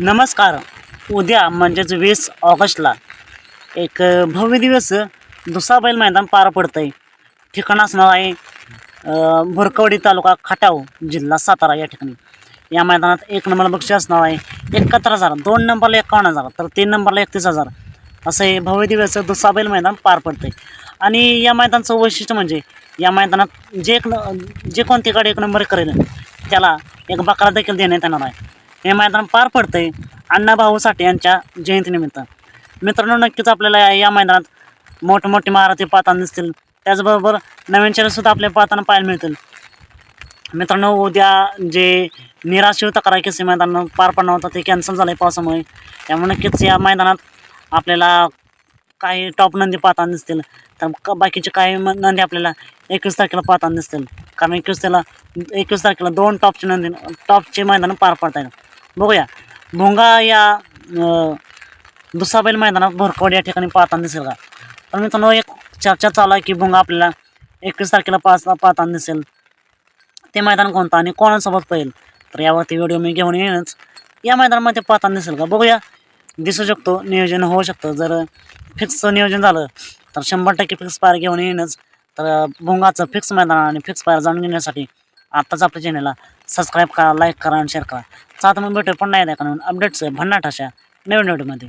नमस्कार. उद्या म्हणजेच वीस ऑगस्टला एक भव्य दिवस दुसरा बैल मैदान पार पडतं आहे ठिकाण असणार आहे भुरकवडी तालुका खटाव जिल्हा सातारा या ठिकाणी. या मैदानात एक नंबर बक्षीस असणार आहे एकाहत्तर हजार दोन नंबरला एकावन्न हजार तर तीन नंबरला एकतीस हजार. असं हे भव्य दिवस दुसरा बैल मैदान पार पडतं आहे आणि या मैदानाचं वैशिष्ट्य म्हणजे या मैदानात जे एक न जे कोणती गाडी एक नंबर करेल त्याला एक बकरा देखील देण्यात येणार आहे. हे मैदान पार पडतंय अण्णाभाऊ साठे यांच्या जयंतीनिमित्त मित्रांनो नक्कीच आपल्याला या- या मैदानात मोठमोठी महाराती पाहताना दिसतील. त्याचबरोबर नवीन चेहरेसुद्धा आपल्या पाहताना पाहायला मिळतील. मित्रांनो उद्या जे निराशिव तक्रार केसी मैदान पार पडणार होतं ते कॅन्सल झालं आहे पावसामुळे. त्यामुळे नक्कीच या मैदानात आपल्याला काही टॉप नंदी पाहताना दिसतील. तर बाकीचे काही म- नंदी आपल्याला एकवीस तारखेला पाहताना दिसतील. कारण एकवीस त्याला एकवीस तारखेला दोन टॉपचे नंदी टॉपचे मैदान पार पडता येईल बघूया. भोंगा या दुसाबैल दुसरा बैल मैदानात भरकवड या ठिकाणी पाहताना दिसेल का? तर मित्रांनो एक चर्चा चालू आहे की भोंगा आपल्याला एकवीस तारखेला पाच पाहताना दिसेल. ते मैदान कोणतं आणि कोणासोबत पाहिजे तर यावरती व्हिडिओ मी घेऊन येईनच. या मैदानामध्ये पाहताना दिसेल का? बघूया. दिसू शकतो नियोजन होऊ शकतं. जर फिक्सचं नियोजन झालं तर शंभर टक्के फिक्स पायर घेऊन येईनच. तर भोंगाचं फिक्स मैदान आणि फिक्स पायर जाणून घेण्यासाठी आत्ताच आपल्या चॅनलला सबस्क्राईब करा लाईक करा आणि शेअर करा. सात मग भेटेल पण नाही द्या कारण अपडेट्स भन्नाट अशा नवीन व्हिडिओमध्ये